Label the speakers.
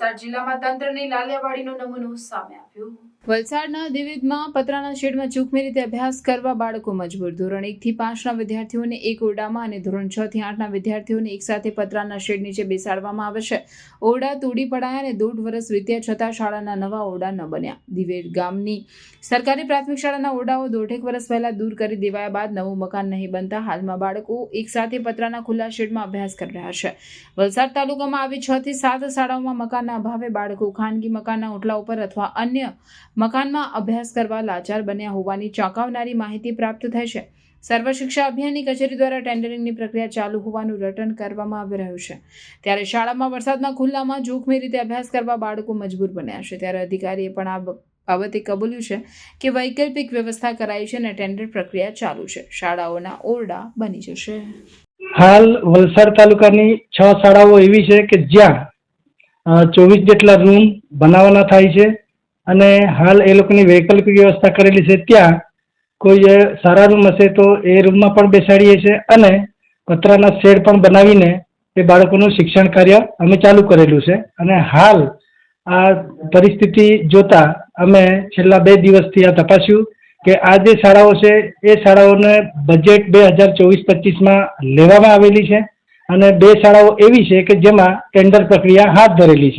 Speaker 1: વલસાડ જિલ્લામાં તંત્રની લાલિયાવાડીનો નમૂનો સામે આવ્યો. વલસાડના દિવિદમાં પતરાના શેડમાં ચૂકમી રીતે અભ્યાસ કરવા બાળકો મજબૂર. ધોરણ એક થી પાંચના વિદ્યાર્થીઓને એક ઓરડામાં અને ધોરણ છ થી આઠના વિદ્યાર્થીઓને એક સાથે પતરાના શેડ નીચે બેસાડવામાં આવે ઓરડા તોડી પડાયા અને દોઢ વર્ષ વીત્યા છતાં શાળાના નવા ઓરડા ન બન્યા. દિવેર ગામની સરકારી પ્રાથમિક શાળાના ઓરડાઓ દોઢેક વર્ષ પહેલા દૂર કરી દેવાયા બાદ નવું મકાન નહીં બનતા હાલમાં બાળકો એક સાથે પતરાના ખુલ્લા શેડમાં અભ્યાસ કરી રહ્યા છે. વલસાડ તાલુકામાં આવી છ થી સાત શાળાઓમાં મકાનના અભાવે બાળકો ખાનગી મકાનના ઓટલા ઉપર અથવા અન્ય મકાનમાં અભ્યાસ કરવા લાચાર બન્યા હોવાની ચોંકાવનારી માહિતી પ્રાપ્ત થઈ છે. સર્વ શિક્ષા અભિયાનની કચેરી દ્વારા ટેન્ડરિંગની પ્રક્રિયા ચાલુ હોવાનું રટન કરવામાં આવી રહ્યું છે. ત્યારે શાળામાં વરસાદના ખુલ્લામાં જોખમી રીતે અભ્યાસ કરવા બાળકો મજબૂર બન્યા છે. ત્યારે અધિકારીએ પણ આ બાબતે કબૂલ્યું છે કે વૈકલ્પિક વ્યવસ્થા કરાઈ છે અને ટેન્ડર પ્રક્રિયા ચાલુ છે. શાળાઓના ઓરડા બની જશે.
Speaker 2: હાલ વલસાડ તાલુકાની છ શાળાઓ એવી છે કે જ્યાં ચોવીસ જેટલા રૂમ બનાવવાના થાય છે અને હાલ એ લોકોની વૈકલ્પિક વ્યવસ્થા કરેલી છે ત્યાં કોઈ સારા રૂમ હશે તો એ રૂમમાં પણ બેસાડીએ છીએ અને પતરાના શેડ પણ બનાવીને એ બાળકોનું શિક્ષણ કાર્ય અમે ચાલુ કરેલું છે. અને હાલ આ પરિસ્થિતિ જોતા અમે છેલ્લા બે દિવસથી આ તપાસ્યું કે આ જે શાળાઓ છે એ શાળાઓને બજેટ બે હજાર ચોવીસ પચીસમાં લેવામાં આવેલી છે અને બે શાળાઓ એવી છે કે જેમાં ટેન્ડર પ્રક્રિયા હાથ ધરેલી છે.